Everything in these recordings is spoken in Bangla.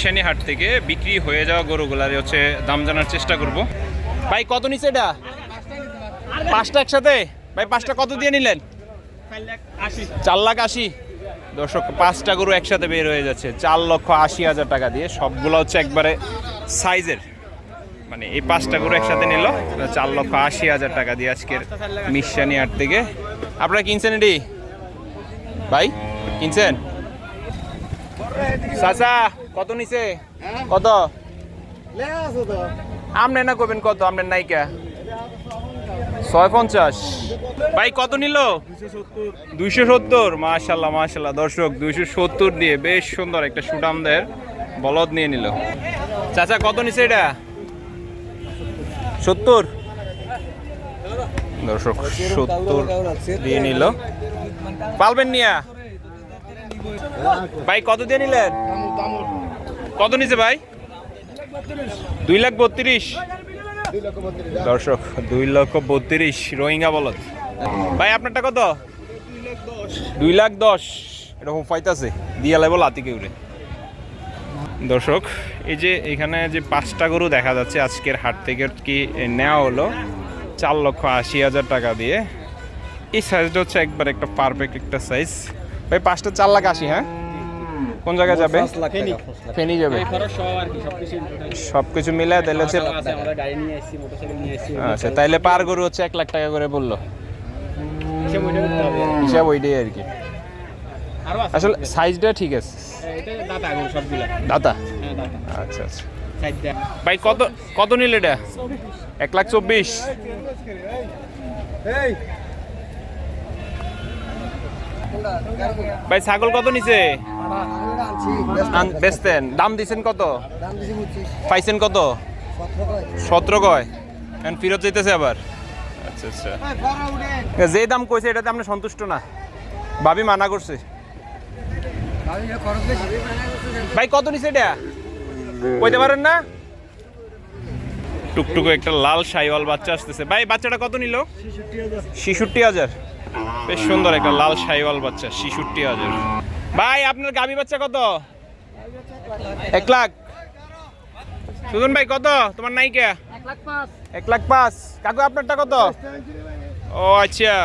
মিশানি হাট থেকে বিক্রি হয়ে যাওয়া গরুগুলার হচ্ছে দাম জানার চেষ্টা করব। ভাই, কত নিচে এটা? পাঁচটা একসাথে? ভাই, পাঁচটা কত দিয়ে নিলেন? চার লাখ আশি। দর্শক, পাঁচটা গরু একসাথে বের হয়ে যাচ্ছে। চার লক্ষ আশি হাজার টাকা দিয়ে সবগুলো হচ্ছে একবারে সাইজের। মানে এই পাঁচটা গরু একসাথে নিল। চার লক্ষ আশি হাজার টাকা দিয়ে আজকের মিশানি হাট থেকে। আপনারা কিনছেন এটি? ভাই, কিনছেন? চাচা কত নিছে? কত? আমনে না করবেন কত? আপনার নাইকা। ছয় পঞ্চাশ ভাই কত নিল? দুইশো সত্তর। মাশাল্লাহ মাশাল্লাহ। দর্শক দুইশো সত্তর দিয়ে বেশ সুন্দর একটা সুটামদের বলদ নিয়ে নিল। চাচা কত নিছে এটা? সত্তর। দর্শক সত্তর দিয়ে নিল। পালবেন নিয়া? ভাই কত দিয়ে নিলেন? কত নিছে ভাই? দুই লাখ বত্রিশ। দর্শক, দুই লক্ষ বত্রিশ রোহিঙ্গা বলদ। ভাই, আপনারটা কত? দুই লাখ দশ। এরকম ফাইতাছে দিয়া লাগবো লাতিকে উড়ে দর্শক, এই যে এখানে যে পাঁচটা গরু দেখা যাচ্ছে, আজকের হাট থেকে কি নেওয়া হলো? চার লক্ষ আশি হাজার টাকা দিয়ে। এই সাইজটা হচ্ছে একবার একটা পারফেক্ট একটা সাইজ ভাই, পাঁচটা চার লাখ আশি হ্যাঁ? কোন জায়গায় যাবে? ফেনি। যাবে। সব কিছু মিলে তাহলে হচ্ছে আচ্ছা তাইলে পার গরু হচ্ছে এক লাখ টাকা করে বলল। হিসাব ওইটাই আর কি। আসলে সাইজটা ঠিক আছে। দাদা আচ্ছা আচ্ছা। ভাই কত কত নিল এটা? এক লাখ চব্বিশ। ভাই ছাগল কত নিছে? বেচতেন। দাম দিছেন কত? পাইছেন কত? সতেরো কয়। এখন ফেরত যেতেছে আবার। আচ্ছা আচ্ছা। যে দাম কইছে এটাতে আপনি সন্তুষ্ট না। ভাবি মানা করছে। ভাই কত নিছে এটা? কইতে পারেন না? টুকটুকু একটা লাল সাইওয়াল বাচ্চা আসতেছে। ভাই বাচ্চাটা কত নিল? ছিষট্টি হাজার। বেশ সুন্দর একটা লাল সাইওয়াল বাচ্চা ছিষট্টি হাজার। ভাই আপনার গাবি বাচ্চা কত? এক লাখ। সুজন ভাই কত? তোমার নাইকা এক লাখ পাঁচ। কাকু আপনারটা কত? ও আচ্ছা।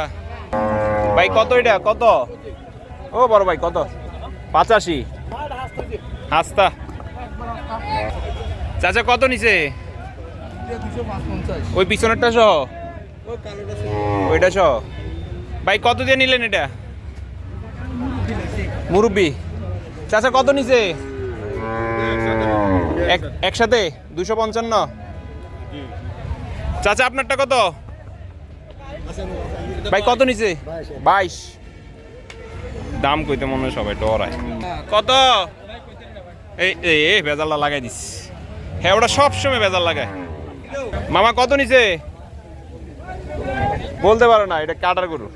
ভাই কত এটা? কত? ও বড় ভাই কত? পাঁচাশি। হাস্তা। চাচা কত নিছে? ওই পিছনেরটা সহ? ওইটা সহ? ভাই কত দিয়ে নিলেন এটা? মুরব্বি, চাচা কত এক- একসাথে? দুশো পঞ্চান্ন? চাচা, আপনারটা কত? ভাই, কত নিছে? বাইশ। দাম কইতে মনে হয় সবাই ডরায়। কত? এই এই, ভেজালটা লাগাই দিস। হ্যাঁ ওটা সবসময় ভেজাল লাগায়। মামা, কত নিছে? বলতে পারো না, এটা কাটার গরু।